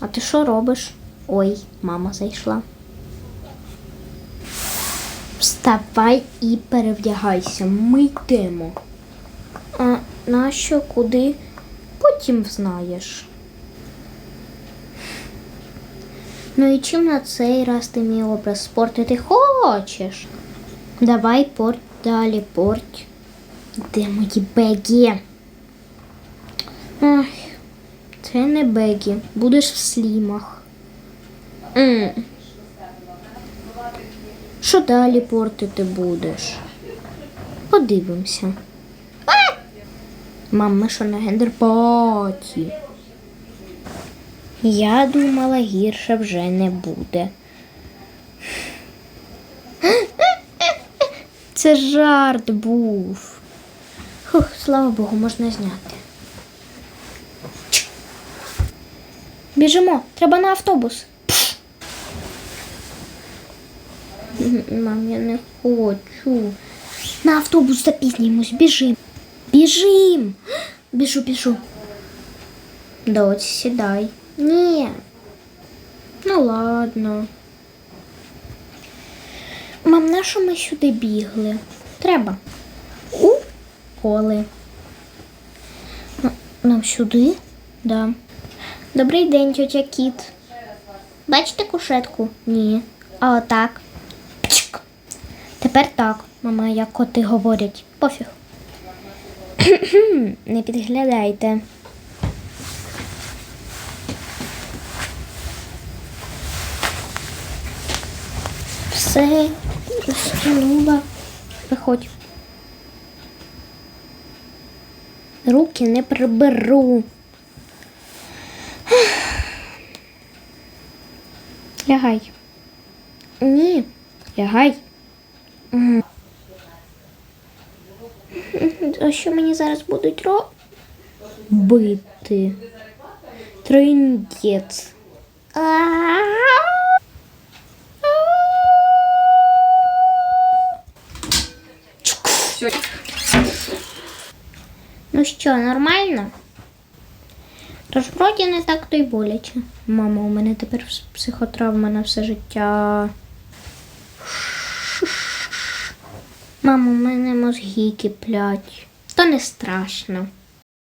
А ти що робиш? Ой, мама зайшла. Вставай і перевдягайся. Ми йдемо. А нащо, куди? Потім знаєш. Ну і чим на цей раз ти мій образ спортити хочеш? Давай порть далі, порть. Де мої бегі? Ай, це не бегі. Будеш в слімах. Що далі портити будеш? Подивимося. Мам, ми що на гендерпаті? Я думала, гірше вже не буде. Це жарт був. Фух, слава Богу, можна зняти. Біжимо, треба на автобус. Мам, я не хочу. На автобус запізнімось, біжим. Біжим. Біжу, біжу. Доць, сідай. Ні. Ну ладно. Мам, на що ми сюди бігли? Треба. У поле. Нам сюди? Да. Добрий день, тетя Кіт. Бачите кушетку? Ні. А отак. Пчик. Тепер так, мама, як коти говорять. Пофіг. Не підглядайте. Все, стянула. Виходь. Руки не приберу. Лягай. Ні, лягай. А що мені зараз будуть робити? Трындець. Ну що, нормально? Тож вроді не так то й боляче. Мама, у мене тепер психотравма на все життя. Мамо, у мене мозги киплять. То не страшно.